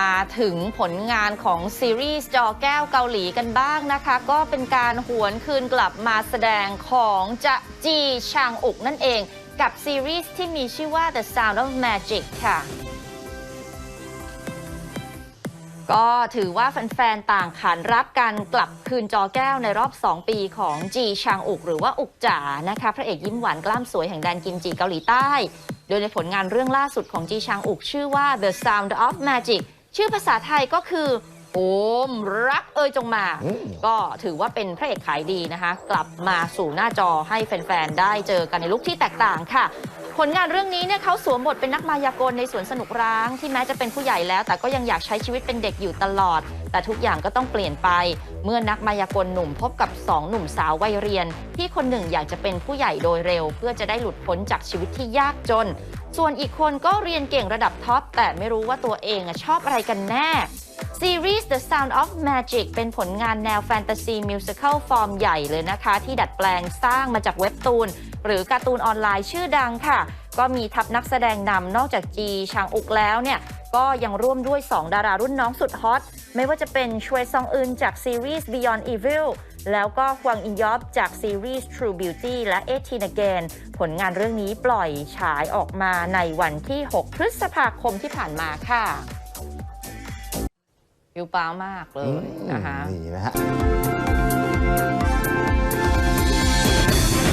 มาถึงผลงานของซีรีส์จอแก้วเกาหลีกันบ้างนะคะ ก็เป็นการหวนคืนกลับมาแสดงของจะจีชางอุกนั่นเอง กับซีรีส์ที่มีชื่อว่า The Sound of Magic ค่ะก็ถือว่าแฟนๆ ต่างขานรับการกลับคืนจอแก้วในรอบ 2 ปีของจีชางอุก หรือว่าอุกจ๋านะคะ พระเอกยิ้มหวานกล้ามสวยแห่งแดนกิมจิเกาหลีใต้ โดยในผลงานเรื่องล่าสุดของจีชางอุก ชื่อว่า The Sound of Magic ชื่อภาษาไทยก็คือ โอมรักเอยจงมาอืมก็ถือว่าเป็นพระเอกขายดีนะคะ กลับมาสู่หน้าจอให้แฟน ๆ ได้เจอกันในลุคที่แตกต่างค่ะ ผลงานเรื่องนี้เนี่ยเขาสวมบทเป็นนักมายากลในสวนสนุกร้าง ที่แม้จะเป็นผู้ใหญ่แล้ว แต่ก็ยังอยากใช้ชีวิตเป็นเด็กอยู่ตลอด แต่ทุกอย่างก็ต้องเปลี่ยนไป เมื่อนักมายากลหนุ่มพบกับสองหนุ่มสาววัยเรียน ที่คนหนึ่งอยากจะเป็นผู้ใหญ่โดยเร็ว เพื่อจะได้หลุดพ้นจากชีวิตที่ยากจน ส่วนอีกคนก็เรียนเก่งระดับท็อปแต่ไม่รู้ว่าตัวเองอะชอบอะไรกันแน่ซีรีส์ The Sound of Magic เป็นผลงานแนวแฟนตาซีมิวสิควลฟอร์มใหญ่เลยนะคะ ที่ดัดแปลงสร้างมาจากเว็บตูน หรือการ์ตูนออนไลน์ชื่อดังค่ะ ก็มีทัพนักแสดงนำนอกจากจีชางอุกแล้วเนี่ยก็ยังร่วมด้วย 2 ดารารุ่นน้องสุดฮอต ไม่ว่าจะเป็นชวยซองอึนจากซีรีส์ Beyond Evil แล้วก็ฮวงอินยอบจากซีรีส์ True Beauty และ18 Again ผลงานเรื่องนี้ปล่อยฉายออกมาในวันที่ 6 พฤษภาคมที่ผ่านมาค่ะวิวป้ามากเลยนะคะนี่นะฮะ